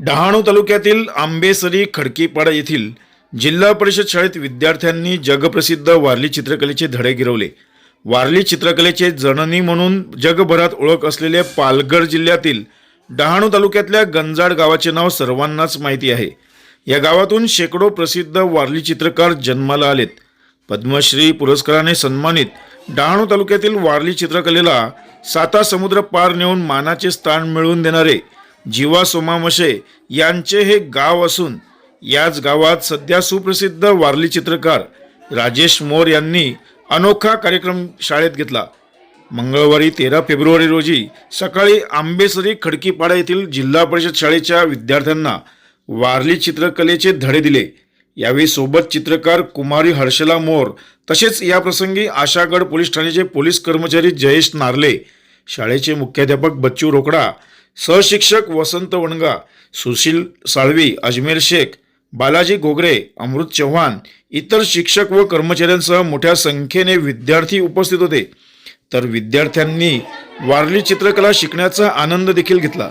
डहाणू तालुक्यातील आंबेसरी खडकीपाडा येथील जिल्हा परिषद शाळेत विद्यार्थ्यांनी जगप्रसिद्ध वारली चित्रकलेचे धडे गिरवले. वारली चित्रकलेचे जननी म्हणून जगभरात ओळख असलेले पालघर जिल्ह्यातील डहाणू तालुक्यातल्या गंजाड गावाचे नाव सर्वांनाच माहिती आहे. या गावातून शेकडो प्रसिद्ध वारली चित्रकार जन्माला आलेत. पद्मश्री पुरस्काराने सन्मानित डहाणू तालुक्यातील वारली चित्रकलेला साता समुद्र पार नेऊन मानाचे स्थान मिळवून देणारे जीवा सोमामशे यांचे हे गाव असून याच गावात सध्या सुप्रसिद्ध वारली चित्रकार राजेश मोर यांनी अनोखा कार्यक्रम शाळेत घेतला. मंगळवारी तेरा फेब्रुवारी रोजी सकाळी आंबेसरी खडकीपाडा येथील जिल्हा परिषद शाळेच्या विद्यार्थ्यांना वारली चित्रकलेचे धडे दिले. यावेळी सोबत चित्रकार कुमारी हर्षला मोर तसेच याप्रसंगी आशागड पोलीस ठाण्याचे पोलीस कर्मचारी जयेश नार्ले शाळेचे मुख्याध्यापक बच्चू रोकडा सहशिक्षक वसंत वणगा सुशील साळवी अजमेर शेख बालाजी घोगरे अमृत चव्हाण इतर शिक्षक व कर्मचाऱ्यांसह मोठ्या संख्येने विद्यार्थी उपस्थित होते. तर विद्यार्थ्यांनी वारली चित्रकला शिकण्याचा आनंद देखील घेतला.